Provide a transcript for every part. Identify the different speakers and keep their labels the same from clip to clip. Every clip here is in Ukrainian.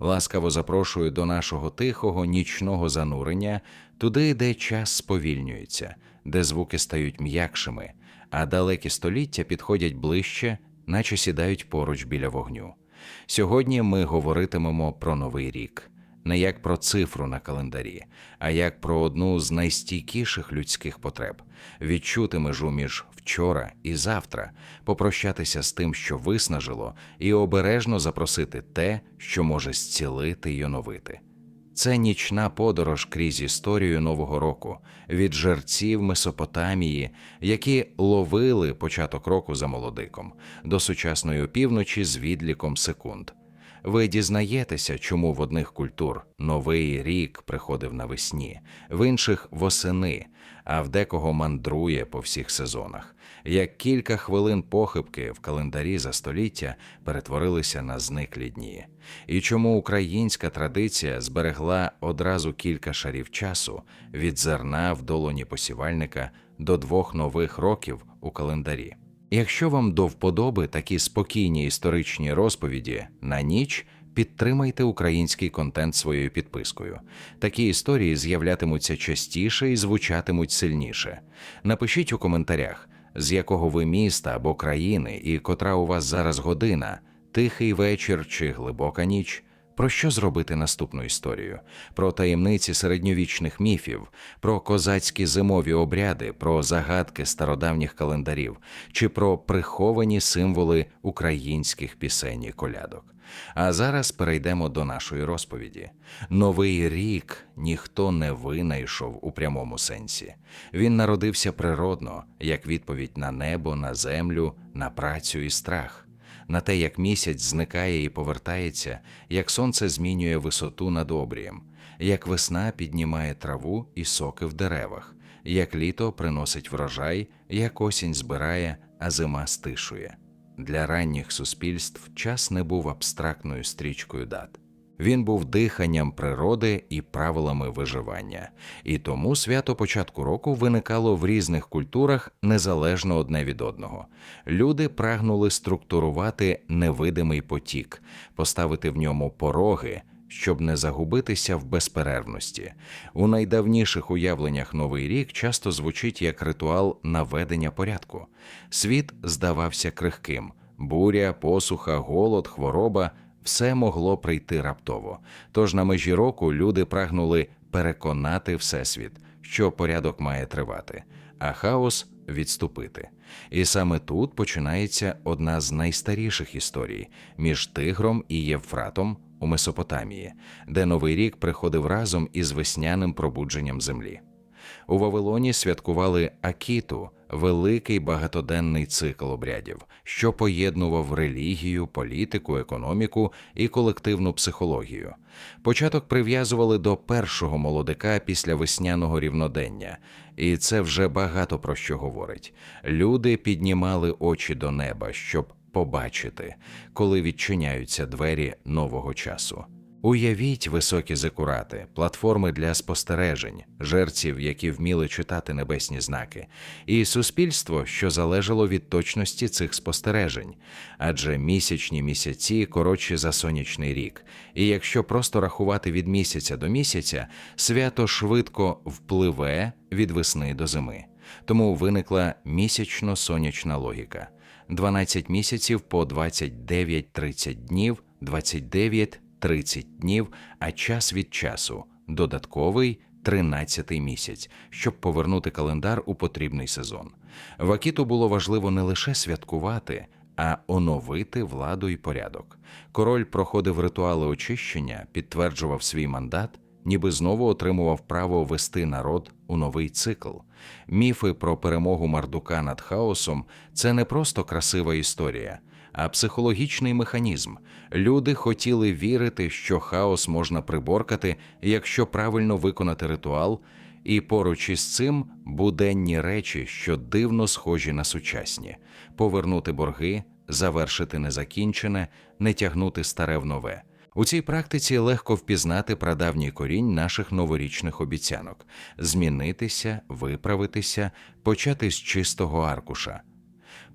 Speaker 1: Ласкаво запрошую до нашого тихого нічного занурення, туди, де час сповільнюється, де звуки стають м'якшими, а далекі століття підходять ближче, наче сідають поруч біля вогню. Сьогодні ми говоритимемо про новий рік, не як про цифру на календарі, а як про одну з найстійкіших людських потреб. Відчути межу між вчора і завтра, попрощатися з тим, що виснажило, і обережно запросити те, що може зцілити й оновити. Це нічна подорож крізь історію Нового року від жерців Месопотамії, які ловили початок року за молодиком, до сучасної опівночі з відліком секунд. Ви дізнаєтеся, чому в одних культур новий рік приходив навесні, в інших восени, а в декого мандрує по всіх сезонах. Як кілька хвилин похибки в календарі за століття перетворилися на зниклі дні, і чому українська традиція зберегла одразу кілька шарів часу від зерна в долоні посівальника до двох нових років у календарі. Якщо вам до вподоби такі спокійні історичні розповіді на ніч, підтримайте український контент своєю підпискою. Такі історії з'являтимуться частіше і звучатимуть сильніше. Напишіть у коментарях, з якого ви міста або країни, і котра у вас зараз година, тихий вечір чи глибока ніч. Про що зробити наступну історію? Про таємниці середньовічних міфів, про козацькі зимові обряди, про загадки стародавніх календарів чи про приховані символи українських пісень і колядок. А зараз перейдемо до нашої розповіді. Новий рік ніхто не винайшов у прямому сенсі. Він народився природно, як відповідь на небо, на землю, на працю і страх на те, як місяць зникає і повертається, як сонце змінює висоту над обрієм, як весна піднімає траву і соки в деревах, як літо приносить врожай, як осінь збирає, а зима стишує. Для ранніх суспільств час не був абстрактною стрічкою дат. Він був диханням природи і правилами виживання, і тому свято початку року виникало в різних культурах незалежно одне від одного. Люди прагнули структурувати невидимий потік, поставити в ньому пороги. Щоб не загубитися в безперервності. У найдавніших уявленнях Новий рік часто звучить як ритуал наведення порядку. Світ здавався крихким: буря, посуха, голод, хвороба все могло прийти раптово. Тож на межі року люди прагнули переконати Всесвіт, що порядок має тривати, а хаос відступити. І саме тут починається одна з найстаріших історій між Тигром і Євфратом у Месопотамії, де Новий рік приходив разом із весняним пробудженням землі. У Вавилоні святкували Акіту, великий багатоденний цикл обрядів, що поєднував релігію, політику, економіку і колективну психологію. Початок прив'язували до першого молодика після весняного рівнодення, і це вже багато про що говорить. Люди піднімали очі до неба, щоб побачити, коли відчиняються двері нового часу. Уявіть високі зекурати, платформи для спостережень, жерців, які вміли читати небесні знаки, і суспільство, що залежало від точності цих спостережень, адже місячні місяці коротші за сонячний рік. І якщо просто рахувати від місяця до місяця, свято швидко впливе від весни до зими. Тому виникла місячно-сонячна логіка: 12 місяців по 29-30 днів, 29 30 днів, а час від часу додатковий 13-й місяць, щоб повернути календар у потрібний сезон. Вакіту було важливо не лише святкувати, а оновити владу і порядок. Король проходив ритуали очищення, підтверджував свій мандат, ніби знову отримував право вести народ у новий цикл. Міфи про перемогу Мардука над хаосом це не просто красива історія а психологічний механізм. Люди хотіли вірити, що хаос можна приборкати, якщо правильно виконати ритуал, і поруч із цим буденні речі, що дивно схожі на сучасні, повернути борги, завершити незакінчене, не тягнути старе в нове. У цій практиці легко впізнати прадавній корінь наших новорічних обіцянок, змінитися, виправитися, почати з чистого аркуша.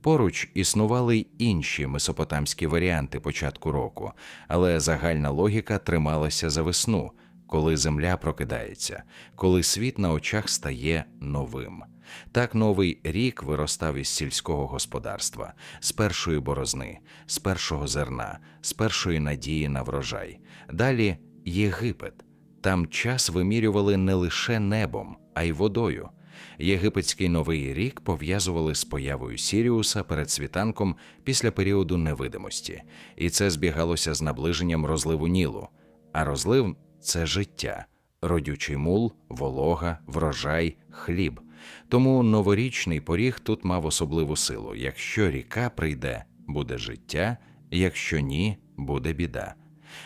Speaker 1: Поруч існували й інші месопотамські варіанти початку року, але загальна логіка трималася за весну, коли земля прокидається, коли світ на очах стає новим. Так новий рік виростав із сільського господарства, з першої борозни, з першого зерна, з першої надії на врожай. Далі Єгипет. Там час вимірювали не лише небом, а й водою. Єгипетський новий рік пов'язували з появою Сіріуса перед світанком після періоду невидимості, і це збігалося з наближенням розливу Нілу. А розлив це життя, родючий мул, волога, врожай, хліб. Тому новорічний поріг тут мав особливу силу. Якщо ріка прийде, буде життя, якщо ні, буде біда.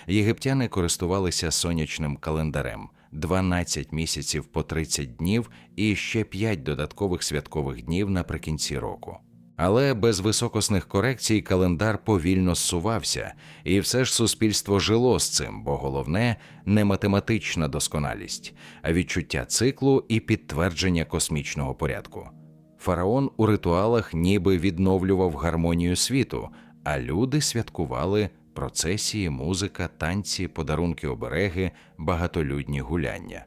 Speaker 1: Єгиптяни користувалися сонячним календарем 12 місяців по 30 днів і ще 5 додаткових святкових днів наприкінці року. Але без високосних корекцій календар повільно зсувався, і все ж суспільство жило з цим, бо головне не математична досконалість, а відчуття циклу і підтвердження космічного порядку. Фараон у ритуалах ніби відновлював гармонію світу, а люди святкували процесії, музика, танці, подарунки обереги, багатолюдні гуляння.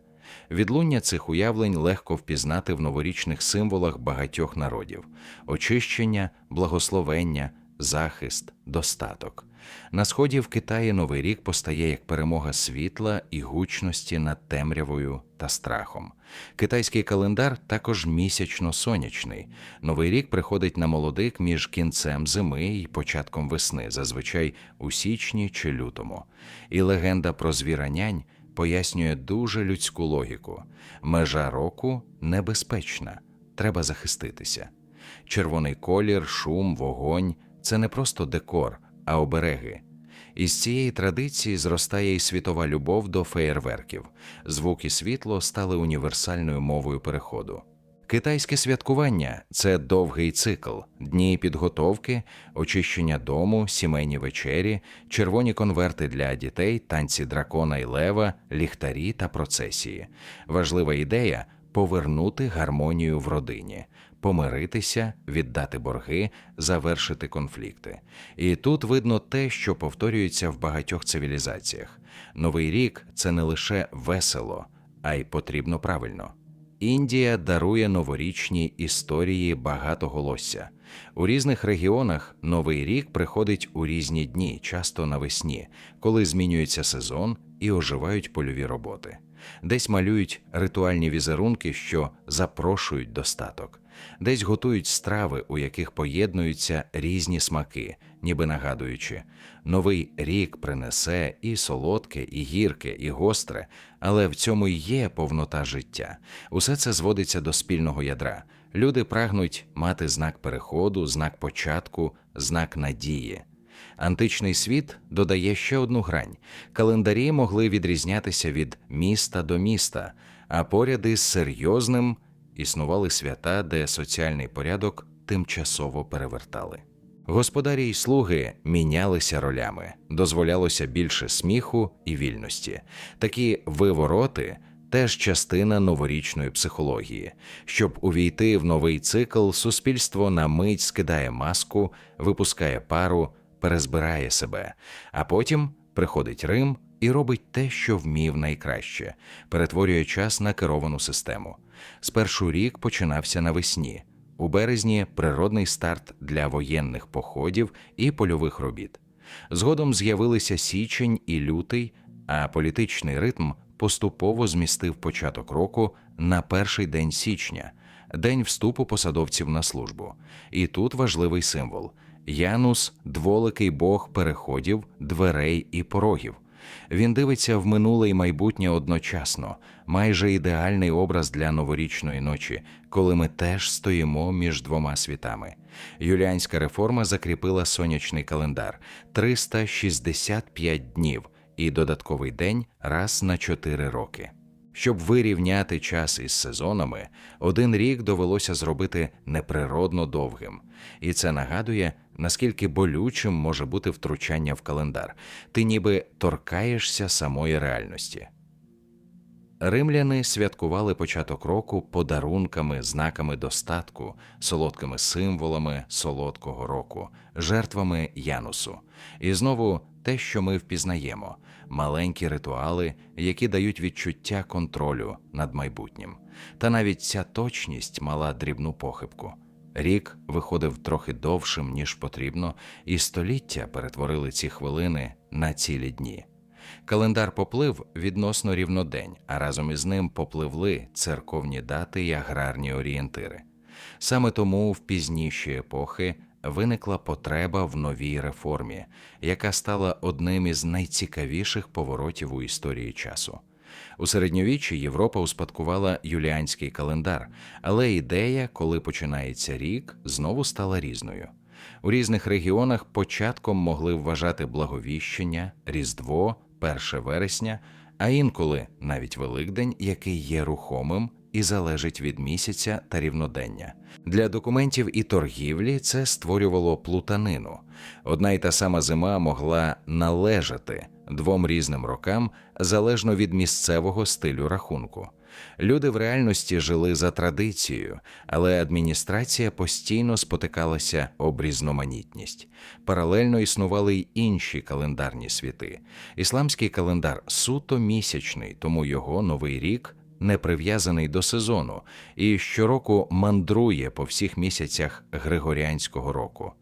Speaker 1: Відлуння цих уявлень легко впізнати в новорічних символах багатьох народів: очищення, благословення, захист, достаток. На сході в Китаї Новий рік постає як перемога світла і гучності над темрявою та страхом. Китайський календар також місячно сонячний. Новий рік приходить на молодик між кінцем зими і початком весни, зазвичай у січні чи лютому. І легенда про звіранянь пояснює дуже людську логіку. Межа року небезпечна, треба захиститися. Червоний колір, шум, вогонь це не просто декор, а обереги. Із цієї традиції зростає і світова любов до феєрверків. Звук і світло стали універсальною мовою переходу. Китайське святкування це довгий цикл, дні підготовки, очищення дому, сімейні вечері, червоні конверти для дітей, танці дракона і лева, ліхтарі та процесії. Важлива ідея повернути гармонію в родині, помиритися, віддати борги, завершити конфлікти. І тут видно те, що повторюється в багатьох цивілізаціях. Новий рік це не лише весело, а й потрібно правильно. Індія дарує новорічні історії багатоголосся. У різних регіонах новий рік приходить у різні дні, часто навесні, коли змінюється сезон і оживають польові роботи. Десь малюють ритуальні візерунки, що запрошують достаток, десь готують страви, у яких поєднуються різні смаки, ніби нагадуючи, новий рік принесе і солодке, і гірке, і гостре, але в цьому й є повнота життя. Усе це зводиться до спільного ядра. Люди прагнуть мати знак переходу, знак початку, знак надії. Античний світ додає ще одну грань: календарі могли відрізнятися від міста до міста, а поряд із серйозним існували свята, де соціальний порядок тимчасово перевертали. Господарі й слуги мінялися ролями, дозволялося більше сміху і вільності. Такі вивороти теж частина новорічної психології. Щоб увійти в новий цикл, суспільство на мить скидає маску, випускає пару, перезбирає себе, а потім приходить Рим і робить те, що вмів найкраще, перетворює час на керовану систему. Спершу рік починався навесні. У березні природний старт для воєнних походів і польових робіт. Згодом з'явилися січень і лютий, а політичний ритм поступово змістив початок року на перший день січня, день вступу посадовців на службу. І тут важливий символ: Янус дволикий бог переходів, дверей і порогів. Він дивиться в минуле і майбутнє одночасно, майже ідеальний образ для новорічної ночі, коли ми теж стоїмо між двома світами. Юліанська реформа закріпила сонячний календар 365 днів і додатковий день раз на 4 роки. Щоб вирівняти час із сезонами, один рік довелося зробити неприродно довгим, і це нагадує, наскільки болючим може бути втручання в календар. Ти ніби торкаєшся самої реальності. Римляни святкували початок року подарунками, знаками достатку, солодкими символами солодкого року, жертвами Янусу. І знову те, що ми впізнаємо маленькі ритуали, які дають відчуття контролю над майбутнім. Та навіть ця точність мала дрібну похибку. Рік виходив трохи довшим, ніж потрібно, і століття перетворили ці хвилини на цілі дні. Календар поплив відносно рівнодень, а разом із ним попливли церковні дати й аграрні орієнтири. Саме тому в пізніші епохи виникла потреба в новій реформі, яка стала одним із найцікавіших поворотів у історії часу. У середньовіччі Європа успадкувала юліанський календар, але ідея, коли починається рік, знову стала різною. У різних регіонах початком могли вважати благовіщення, Різдво, 1 вересня, а інколи навіть Великдень, який є рухомим і залежить від місяця та рівнодення. Для документів і торгівлі це створювало плутанину. Одна й та сама зима могла належати двом різним рокам залежно від місцевого стилю рахунку. Люди в реальності жили за традицією, але адміністрація постійно спотикалася об різноманітність. Паралельно існували й інші календарні світи. Ісламський календар суто місячний, тому його новий рік не прив'язаний до сезону і щороку мандрує по всіх місяцях Григоріанського року.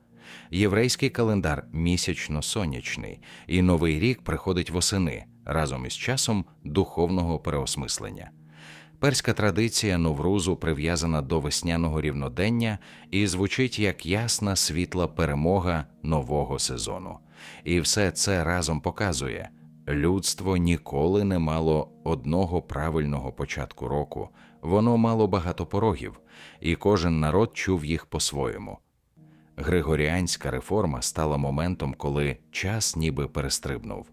Speaker 1: Єврейський календар місячно сонячний, і новий рік приходить восени разом із часом духовного переосмислення. Перська традиція Новрузу прив'язана до весняного рівнодення і звучить як ясна світла перемога нового сезону. І все це разом показує людство ніколи не мало одного правильного початку року, воно мало багато порогів, і кожен народ чув їх по-своєму. Григоріанська реформа стала моментом, коли час ніби перестрибнув.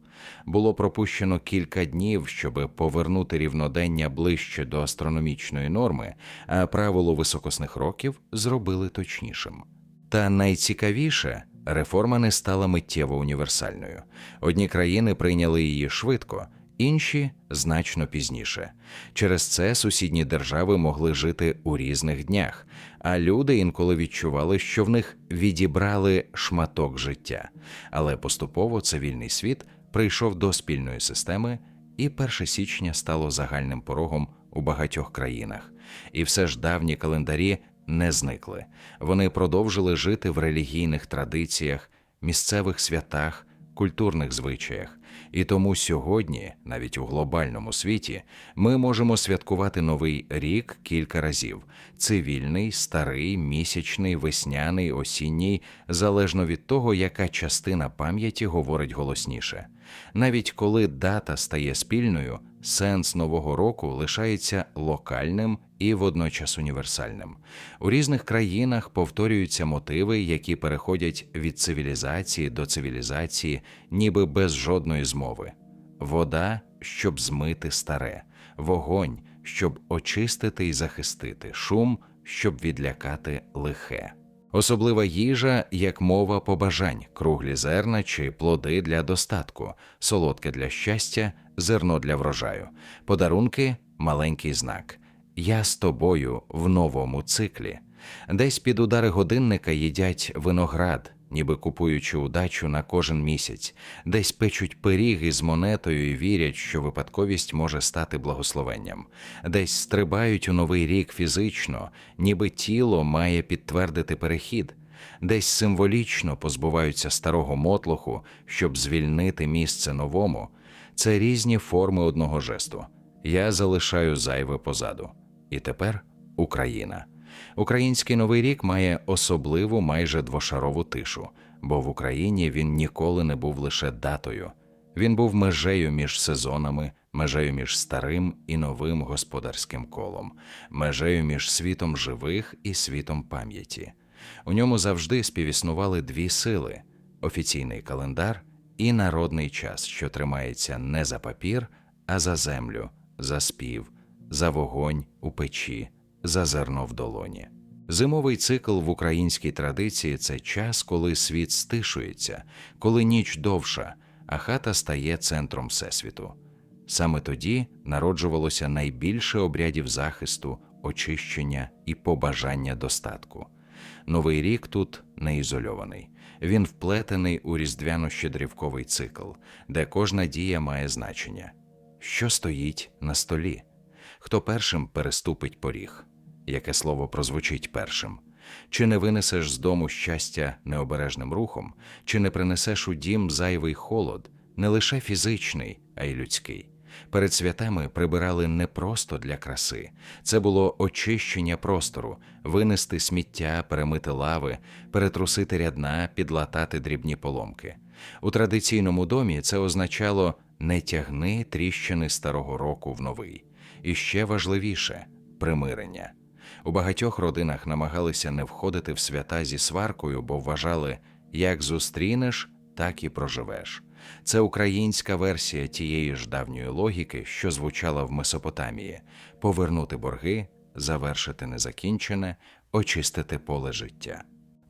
Speaker 1: Було пропущено кілька днів, щоб повернути рівнодення ближче до астрономічної норми, а правило високосних років зробили точнішим. Та найцікавіше реформа не стала миттєво універсальною. Одні країни прийняли її швидко, інші значно пізніше. Через це сусідні держави могли жити у різних днях, а люди інколи відчували, що в них відібрали шматок життя. Але поступово цивільний світ прийшов до спільної системи, і 1 січня стало загальним порогом у багатьох країнах. І все ж давні календарі не зникли. Вони продовжили жити в релігійних традиціях, місцевих святах, культурних звичаях. І тому сьогодні, навіть у глобальному світі, ми можемо святкувати новий рік кілька разів: цивільний, старий, місячний, весняний, осінній, залежно від того, яка частина пам'яті говорить голосніше. Навіть коли дата стає спільною, сенс нового року лишається локальним і водночас універсальним. У різних країнах повторюються мотиви, які переходять від цивілізації до цивілізації, ніби без жодної змови. Вода, щоб змити старе, вогонь, щоб очистити і захистити, шум, щоб відлякати лихе. Особлива їжа як мова побажань, круглі зерна чи плоди для достатку, солодке для щастя, зерно для врожаю, подарунки маленький знак. Я з тобою в новому циклі. Десь під удари годинника їдять виноград, ніби купуючи удачу на кожен місяць, десь печуть пиріги з монетою і вірять, що випадковість може стати благословенням, десь стрибають у новий рік фізично, ніби тіло має підтвердити перехід, десь символічно позбуваються старого мотлоху, щоб звільнити місце новому. Це різні форми одного жесту. Я залишаю зайве позаду. І тепер Україна. Український новий рік має особливу майже двошарову тишу, бо в Україні він ніколи не був лише датою. Він був межею між сезонами, межею між старим і новим господарським колом, межею між світом живих і світом пам'яті. У ньому завжди співіснували дві сили: офіційний календар і народний час, що тримається не за папір, а за землю, за спів, за вогонь у печі за зерно в долоні. Зимовий цикл в українській традиції це час, коли світ стишується, коли ніч довша, а хата стає центром всесвіту. Саме тоді народжувалося найбільше обрядів захисту, очищення і побажання достатку. Новий рік тут не ізольований. Він вплетений у різдвяно-щедрівковий цикл, де кожна дія має значення. Що стоїть на столі? Хто першим переступить поріг? Яке слово прозвучить першим? Чи не винесеш з дому щастя необережним рухом, чи не принесеш у дім зайвий холод, не лише фізичний, а й людський? Перед святами прибирали не просто для краси, це було очищення простору, винести сміття, перемити лави, перетрусити рядна, підлатати дрібні поломки. У традиційному домі це означало не тягни тріщини старого року в новий. І ще важливіше примирення. У багатьох родинах намагалися не входити в свята зі сваркою, бо вважали, як зустрінеш, так і проживеш. Це українська версія тієї ж давньої логіки, що звучала в Месопотамії: повернути борги, завершити незакінчене, очистити поле життя.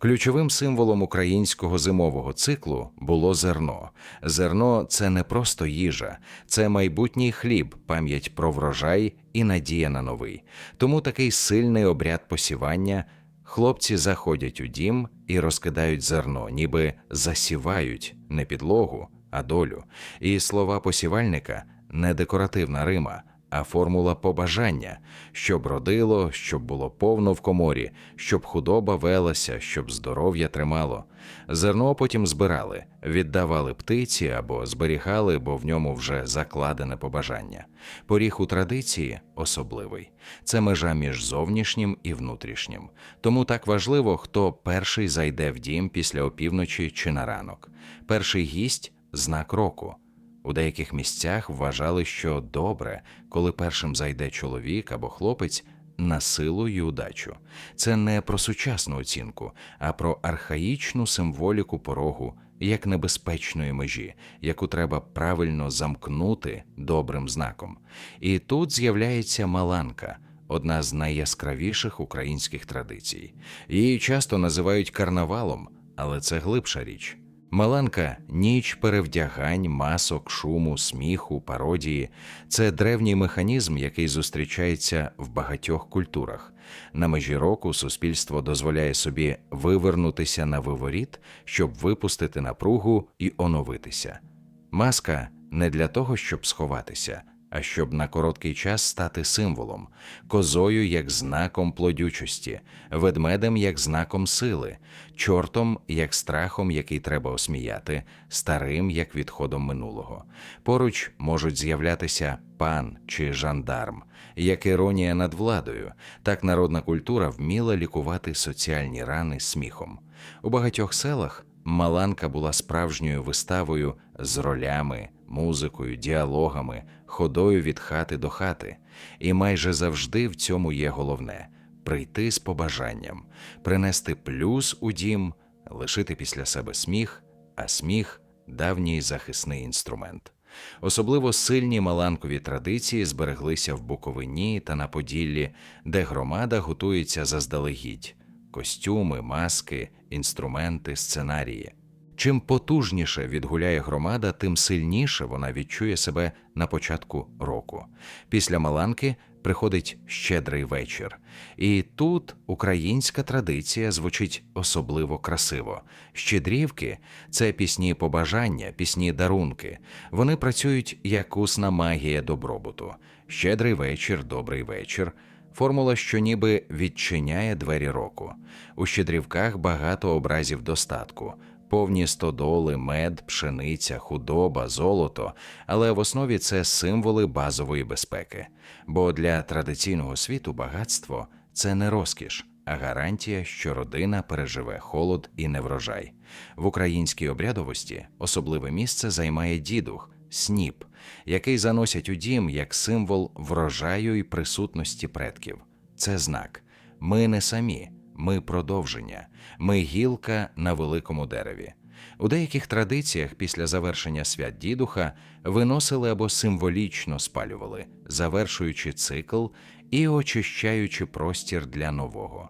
Speaker 1: Ключовим символом українського зимового циклу було зерно. Зерно це не просто їжа, це майбутній хліб, пам'ять про врожай і надія на новий. Тому такий сильний обряд посівання. Хлопці заходять у дім і розкидають зерно, ніби засівають не підлогу, а долю. І слова посівальника не декоративна рима, а формула побажання, щоб родило, щоб було повно в коморі, щоб худоба велася, щоб здоров'я тримало. Зерно потім збирали, віддавали птиці або зберігали, бо в ньому вже закладене побажання. Поріг у традиції особливий. Це межа між зовнішнім і внутрішнім. Тому так важливо, хто перший зайде в дім після опівночі чи на ранок. Перший гість знак року. У деяких місцях вважали, що добре, коли першим зайде чоловік або хлопець на силу й удачу. Це не про сучасну оцінку, а про архаїчну символіку порогу як небезпечної межі, яку треба правильно замкнути добрим знаком. І тут з'являється маланка. Одна з найяскравіших українських традицій. Її часто називають карнавалом, але це глибша річ. Маланка ніч перевдягань, масок, шуму, сміху, пародії це древній механізм, який зустрічається в багатьох культурах. На межі року суспільство дозволяє собі вивернутися на виворіт, щоб випустити напругу і оновитися. Маска не для того, щоб сховатися, а щоб на короткий час стати символом, козою як знаком плодючості, ведмедем як знаком сили, чортом як страхом, який треба осміяти, старим як відходом минулого. Поруч можуть з'являтися пан чи жандарм, як іронія над владою. Так народна культура вміла лікувати соціальні рани сміхом. У багатьох селах. Маланка була справжньою виставою з ролями, музикою, діалогами, ходою від хати до хати, і майже завжди в цьому є головне прийти з побажанням, принести плюс у дім, лишити після себе сміх, а сміх давній захисний інструмент. Особливо сильні маланкові традиції збереглися в Буковині та на Поділлі, де громада готується заздалегідь костюми, маски, інструменти, сценарії. Чим потужніше відгуляє громада, тим сильніше вона відчує себе на початку року. Після Маланки приходить щедрий вечір, і тут українська традиція звучить особливо красиво. Щедрівки це пісні побажання, пісні дарунки. Вони працюють як усна магія добробуту. Щедрий вечір, добрий вечір. Формула, що ніби відчиняє двері року. У щедрівках багато образів достатку повні стодоли, мед, пшениця, худоба, золото, але в основі це символи базової безпеки. Бо для традиційного світу багатство це не розкіш, а гарантія, що родина переживе холод і неврожай. В українській обрядовості особливе місце займає дідух, сніп, який заносять у дім як символ врожаю і присутності предків. Це знак. Ми не самі. Ми продовження, ми гілка на великому дереві. У деяких традиціях після завершення свят дідуха виносили або символічно спалювали, завершуючи цикл і очищаючи простір для нового.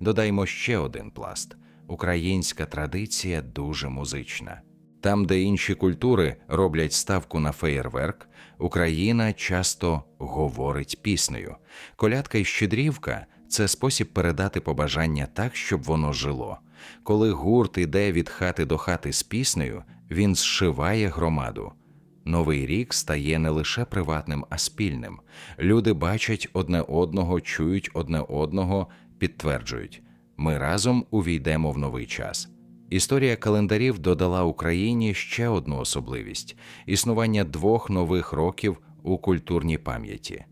Speaker 1: Додаймо ще один пласт: українська традиція дуже музична. Там, де інші культури роблять ставку на феєрверк, Україна часто говорить піснею. Колядка і щедрівка це спосіб передати побажання так, щоб воно жило. Коли гурт іде від хати до хати з піснею, він зшиває громаду. Новий рік стає не лише приватним, а спільним. Люди бачать одне одного, чують одне одного, підтверджують: ми разом увійдемо в новий час. Історія календарів додала Україні ще одну особливість існування двох нових років у культурній пам'яті.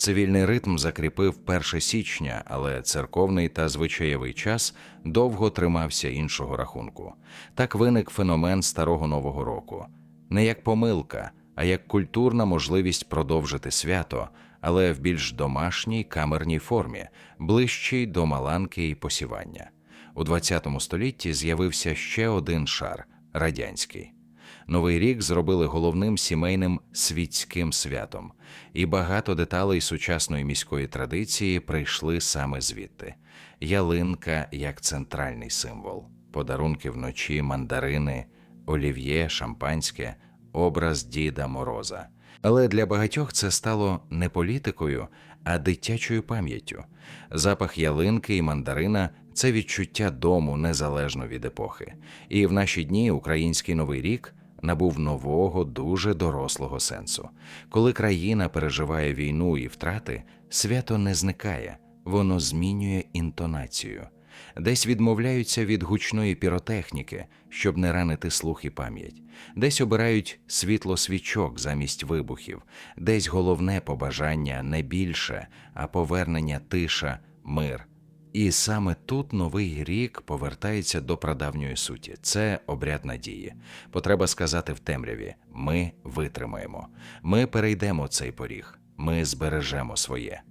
Speaker 1: Цивільний ритм закріпив 1 січня, але церковний та звичаєвий час довго тримався іншого рахунку. Так виник феномен старого нового року не як помилка, а як культурна можливість продовжити свято, але в більш домашній камерній формі, ближчій до маланки і посівання. У ХХ столітті з'явився ще один шар радянський. Новий рік зробили головним сімейним світським святом, і багато деталей сучасної міської традиції прийшли саме звідти. Ялинка як центральний символ, подарунки вночі, мандарини, олів'є, шампанське, образ Діда Мороза. Але для багатьох це стало не політикою, а дитячою пам'яттю. Запах ялинки і мандарина це відчуття дому незалежно від епохи. І в наші дні український новий рік набув нового, дуже дорослого сенсу. Коли країна переживає війну і втрати, свято не зникає, воно змінює інтонацію. Десь відмовляються від гучної піротехніки, щоб не ранити слух і пам'ять, десь обирають світло свічок замість вибухів, десь головне побажання не більше, а повернення тиша, мир. І саме тут новий рік повертається до прадавньої суті. Це обряд надії. Потреба сказати в темряві: ми витримаємо, ми перейдемо цей поріг, ми збережемо своє.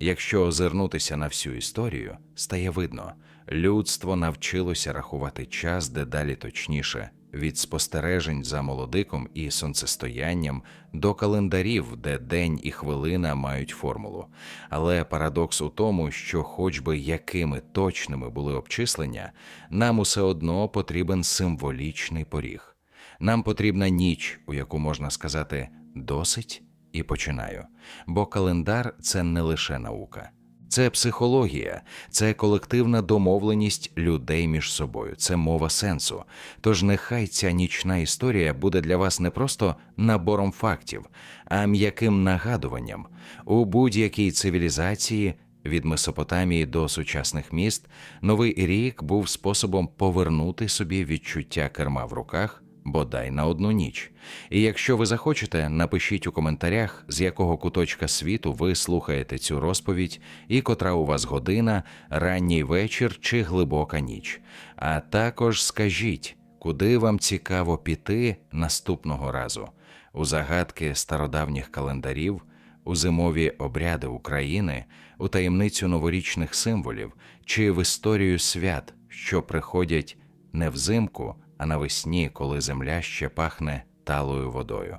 Speaker 1: Якщо озирнутися на всю історію, стає видно, людство навчилося рахувати час дедалі точніше, від спостережень за молодиком і сонцестоянням до календарів, де день і хвилина мають формулу. Але парадокс у тому, що, хоч би якими точними були обчислення, нам усе одно потрібен символічний поріг. Нам потрібна ніч, у яку можна сказати досить і починаю. Бо календар це не лише наука, це психологія, це колективна домовленість людей між собою, це мова сенсу. Тож нехай ця нічна історія буде для вас не просто набором фактів, а м'яким нагадуванням у будь-якій цивілізації. Від Месопотамії до сучасних міст новий рік був способом повернути собі відчуття керма в руках бодай на одну ніч. І якщо ви захочете, напишіть у коментарях, з якого куточка світу ви слухаєте цю розповідь, і котра у вас година, ранній вечір чи глибока ніч. А також скажіть, куди вам цікаво піти наступного разу у загадки стародавніх календарів. У зимові обряди України, у таємницю новорічних символів чи в історію свят, що приходять не взимку, а навесні, коли земля ще пахне талою водою.